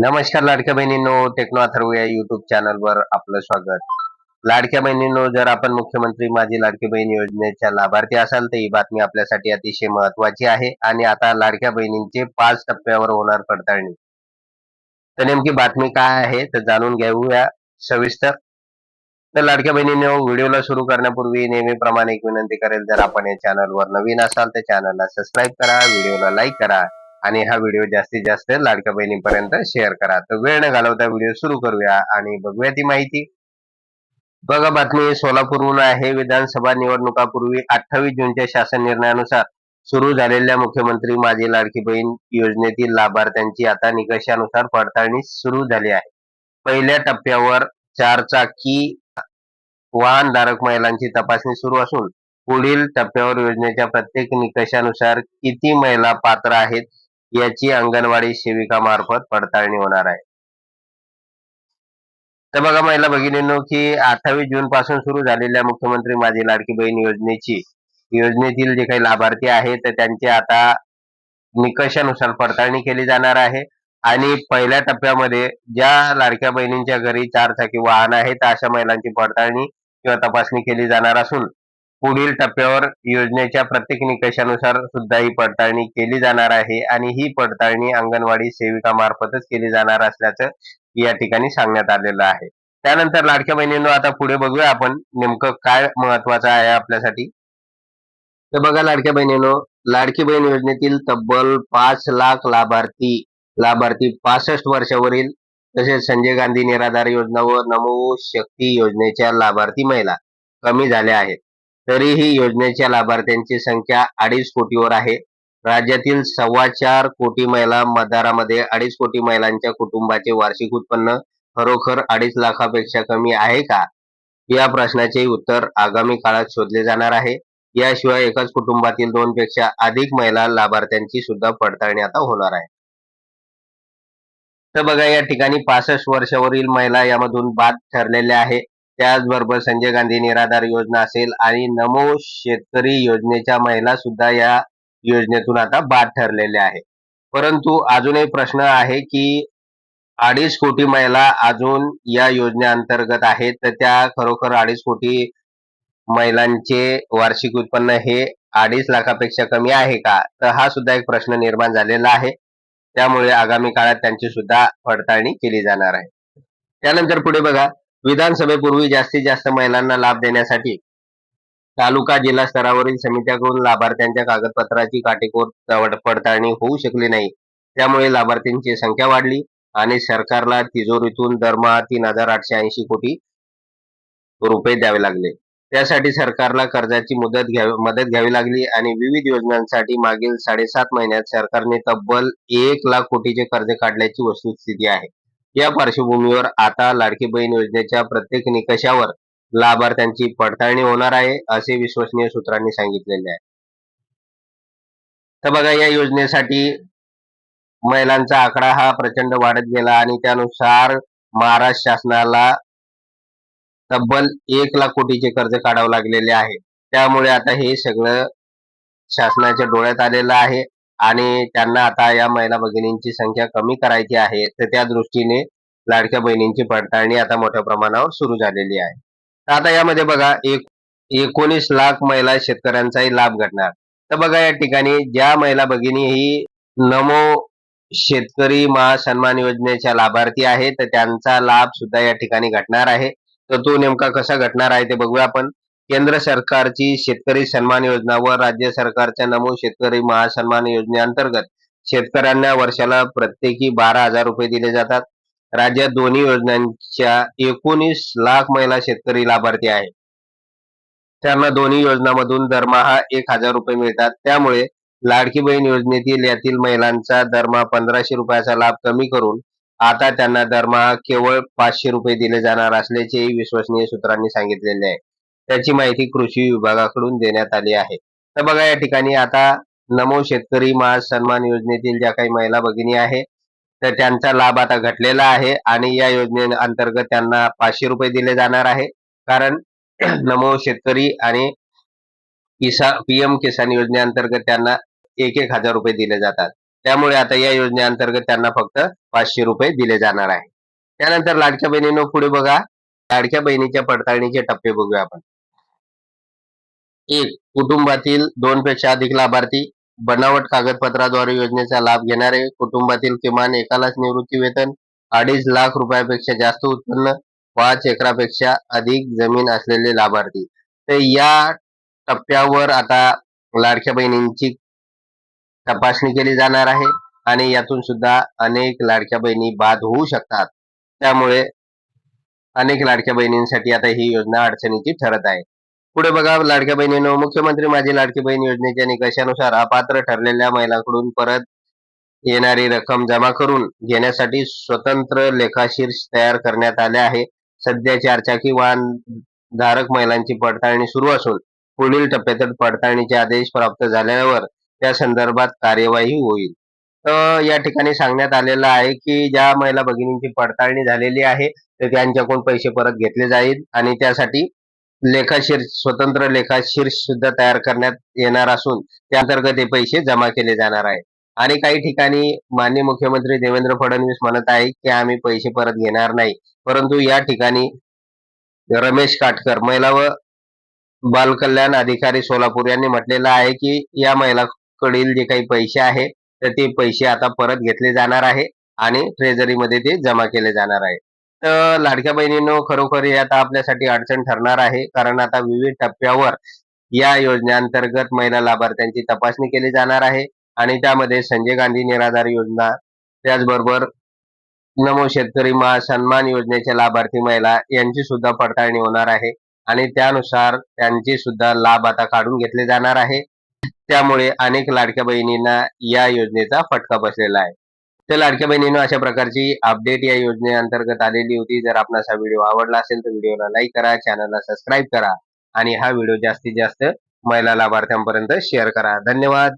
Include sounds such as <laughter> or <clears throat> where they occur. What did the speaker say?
नमस्कार लाडक्या बहिणींनो टेक्नो अथर्व या युट्यूब चॅनलवर आपलं स्वागत. लाडक्या बहिणींनो जर आपण मुख्यमंत्री माझी लाडकी बहीण योजनेच्या लाभार्थी असाल तर ही बातमी आपल्यासाठी अतिशय महत्वाची आहे आणि आता लाडक्या बहिणींचे पाच टप्प्यावर होणार पडताळणी. तर नेमकी बातमी काय आहे तर जाणून घेऊया सविस्तर. तर लाडक्या बहिणींनो व्हिडिओला सुरू करण्यापूर्वी नेहमीप्रमाणे एक विनंती करेल जर आपण या चॅनलवर नवीन असाल तर चॅनलला सबस्क्राईब करा व्हिडिओला लाईक करा. आणि हा व्हिडिओ जास्तीत जास्त लाडक्या बहिणीपर्यंत शेअर करा. तर वेळ न घालवता व्हिडिओ सुरू करूया आणि बघूया ती माहिती. बघा बातमी सोलापूरहून आहे विधानसभा निवडणुकापूर्वी अठ्ठावीस जूनच्या शासन निर्णयानुसार सुरू झालेल्या मुख्यमंत्री माझी लाडकी बहीण योजनेतील लाभार्थ्यांची आता निकषानुसार पडताळणी सुरू झाली आहे. पहिल्या टप्प्यावर चारचाकी वाहनधारक महिलांची तपासणी सुरू असून पुढील टप्प्यावर योजनेच्या प्रत्येक निकषानुसार किती महिला पात्र आहेत याची अंगणवाडी सेविका मार्फत पडताळणी होणार आहे. तर बघा महिला भगिनींनो की अठ्ठावीस जून पासून सुरू झालेल्या मुख्यमंत्री माझी लाडकी बहीण योजनेची योजनेतील जे काही लाभार्थी आहेत तर त्यांची आता निकषानुसार पडताळणी केली जाणार आहे. आणि पहिल्या टप्प्यामध्ये ज्या लाडक्या बहिणींच्या घरी चार चाकी वाहन आहेत अशा महिलांची पडताळणी किंवा तपासणी केली जाणार असून पुढील टप्प्यावर योजनेच्या प्रत्येक निकषानुसार सुद्धा ही पडताळणी केली जाणार आहे आणि ही पडताळणी अंगणवाडी सेविका मार्फतच केली जाणार असल्याचं या ठिकाणी सांगण्यात आलेलं आहे. त्यानंतर लाडक्या बहिणींनो आता पुढे बघूया आपण नेमकं काय महत्वाचं आहे आपल्यासाठी. तर बघा लाडक्या बहिणींनो लाडकी बहीण योजनेतील तब्बल पाच लाख लाभार्थी लाभार्थी पासष्ट वर्षावरील तसेच संजय गांधी निराधार योजना व नमो शक्ती योजनेच्या लाभार्थी महिला कमी झाल्या आहेत. तरीही योजनेच्या लाभार्थ्यांची संख्या अडीच कोटीवर आहे. राज्यातील सव्वा चार कोटी महिला मतदारामध्ये अडीच कोटी महिलांच्या कुटुंबाचे वार्षिक उत्पन्न खरोखर अडीच लाखापेक्षा कमी आहे का? या प्रश्नाचे उत्तर आगामी काळात शोधले जाणार आहे. याशिवाय एकाच कुटुंबातील दोन पेक्षा अधिक महिला लाभार्थ्यांची सुद्धा पडताळणी आता होणार आहे. तर बघा या ठिकाणी पासष्ट वर्षावरील महिला यामधून बाद ठरलेल्या आहे. त्याचबरोबर संजय गांधी निराधार योजना असेल आणि नमो शेतकरी योजनेच्या महिला सुद्धा या योजनेतून आता बाद ठरलेल्या आहे परंतु अजूनही प्रश्न आहे की अडीच कोटी महिला अजून या योजनेअंतर्गत आहेत तर त्या खरोखर अडीच कोटी महिलांचे वार्षिक उत्पन्न हे अडीच लाखापेक्षा कमी आहे का? तर हा सुद्धा एक प्रश्न निर्माण झालेला आहे. त्यामुळे आगामी काळात त्यांची सुद्धा पडताळणी केली जाणार आहे. त्यानंतर पुढे बघा. विधानसभेपूर्वी जास्तीत जास्त महिलांना लाभ देण्यासाठी तालुका जिल्हा स्तरावरील समित्याकडून लाभार्थ्यांच्या कागदपत्राची काटेकोर पडताळणी होऊ शकली नाही. त्यामुळे लाभार्थ्यांची संख्या वाढली आणि सरकारला तिजोरीतून दरमहा तीन हजार आठशे ऐंशी कोटी रुपये द्यावे लागले. त्यासाठी सरकारला कर्जाची मुदत घ्यावी मदत घ्यावी लागली आणि विविध योजनांसाठी मागील साडेसात महिन्यात सरकारने तब्बल एक लाख कोटीचे कर्ज काढल्याची वस्तुस्थिती आहे. या पार्श्वभूमीवर आता लाडकी बहीण योजनेच्या प्रत्येक निकषावर लाभार्थ्यांची पडताळणी होणार आहे असे विश्वसनीय सूत्रांनी सांगितलेले आहे. तर बघा या योजनेसाठी महिलांचा आकडा हा प्रचंड वाढत गेला आणि त्यानुसार महाराष्ट्र शासनाला तब्बल एक लाख कोटीचे कर्ज काढावं लागलेले आहे. त्यामुळे आता हे सगळं शासनाच्या डोळ्यात आलेलं आहे. आणि त्यांना आता या महिला भगिनींची संख्या कमी करायची आहे तर त्या दृष्टीने लाडक्या बहिणींची पडताळणी आता मोठ्या प्रमाणावर सुरू झालेली आहे. तर आता यामध्ये बघा एक एकोणीस लाख महिला शेतकऱ्यांचाही लाभ घटणार तर बघा या ठिकाणी ज्या महिला भगिनी ही नमो शेतकरी महासन्मान योजनेच्या लाभार्थी आहेत तर त्यांचा लाभ सुद्धा या ठिकाणी घटणार आहे. तर तो नेमका कसा घटणार आहे ते बघूया आपण. केंद्र सरकारची शेतकरी सन्मान योजना व राज्य सरकारच्या नमो शेतकरी महासन्मान योजनेअंतर्गत शेतकऱ्यांना वर्षाला प्रत्येकी बारा हजार रुपये दिले जातात. राज्यात दोन्ही योजनांच्या एकोणीस लाख महिला शेतकरी लाभार्थी आहेत. त्यांना दोन्ही योजनामधून दरमहा एक हजार रुपये मिळतात. त्यामुळे लाडकी बहीण योजनेतील यातील महिलांचा दरमहा पंधराशे रुपयाचा लाभ कमी करून आता त्यांना दरमहा केवळ पाचशे रुपये दिले जाणार असल्याचेही विश्वसनीय सूत्रांनी सांगितलेले आहे. त्याची माहिती कृषी विभागाकडून देण्यात आली आहे. तर बघा या ठिकाणी आता नमो शेतकरी महाज सन्मान योजनेतील ज्या काही महिला भगिनी आहे तर त्यांचा लाभ आता घटलेला आहे आणि या योजने अंतर्गत त्यांना पाचशे रुपये दिले जाणार आहे. कारण <clears throat> नमो शेतकरी आणि किसा पीएम किसान योजनेअंतर्गत त्यांना एक एक हजार रुपये दिले जातात. त्यामुळे आता या योजनेअंतर्गत त्यांना फक्त पाचशे रुपये दिले जाणार आहे. त्यानंतर लाडक्या बहिणीनं पुढे बघा. लाडक्या बहिणीच्या पडताळणीचे टप्पे बघूया आपण. एक कुटुंबातील दोन पेक्षा अधिक लाभार्थी बनावट कागदपत्राद्वारे योजनेचा लाभ घेणारे कुटुंबातील किमान एकालाच निवृत्ती वेतन अडीच लाख रुपयापेक्षा जास्त उत्पन्न पाच एकरापेक्षा अधिक जमीन असलेले लाभार्थी. तर या टप्प्यावर आता लाडक्या बहिणींची तपासणी केली जाणार आहे आणि यातून सुद्धा अनेक लाडक्या बहिणी बाद होऊ शकतात. त्यामुळे अनेक लाडक्या बहिणींसाठी आता ही योजना अडचणीची ठरत आहे. पुढे बघा लाडक्या बहिणीनो मुख्यमंत्री माझी लाडकी बहीण योजनेच्या निकषानुसार अपात्र ठरलेल्या महिलांकडून परत येणारी रक्कम जमा करून घेण्यासाठी स्वतंत्र लेखाशीर्ष तयार करण्यात आले आहे. सध्या चारचाकी वाहन धारक महिलांची पडताळणी सुरू असून पुढील टप्प्यात पडताळणीचे आदेश प्राप्त झाल्यावर त्या संदर्भात कार्यवाही होईल. तर या ठिकाणी सांगण्यात आलेलं आहे की ज्या महिला भगिनींची पडताळणी झालेली आहे तर त्यांच्याकडून पैसे परत घेतले जाईल आणि त्यासाठी लेखाशीर्ष स्वतंत्र लेखाशीर्ष सुद्धा तयार करण्यात येणार असून त्या अंतर्गत हे पैसे जमा केले जाणार आहे आणि काही ठिकाणी माननीय मुख्यमंत्री देवेंद्र फडणवीस म्हणत आहे की आम्ही पैसे परत घेणार नाही. परंतु या ठिकाणी रमेश काटकर महिला व बालकल्याण अधिकारी सोलापूर यांनी म्हटलेलं आहे की या महिलाकडील जे काही पैसे आहे तर ते पैसे आता परत घेतले जाणार आहे आणि ट्रेझरीमध्ये ते जमा केले जाणार आहे तर लाडक्या बहिणींनो खरोखर हे आता आपल्यासाठी अडचण ठरणार आहे. कारण आता विविध टप्प्यावर या योजनेअंतर्गत महिला लाभार्थ्यांची तपासणी केली जाणार आहे. आणि त्यामध्ये संजय गांधी निराधार योजना त्याचबरोबर नमो शेतकरी महासन्मान योजनेच्या लाभार्थी महिला यांची सुद्धा पडताळणी होणार आहे. आणि त्यानुसार त्यांचे सुद्धा लाभ आता काढून घेतले जाणार आहे. त्यामुळे अनेक लाडक्या बहिणींना या योजनेचा फटका बसलेला आहे. तर लाडक्या बहिणीनं अशा प्रकारची अपडेट या योजनेअंतर्गत आलेली होती. जर आपणास हा व्हिडिओ आवडला असेल तर व्हिडिओला लाईक करा चॅनलला सबस्क्राईब करा आणि हा व्हिडिओ जास्तीत जास्त महिला लाभार्थ्यांपर्यंत शेअर करा. धन्यवाद.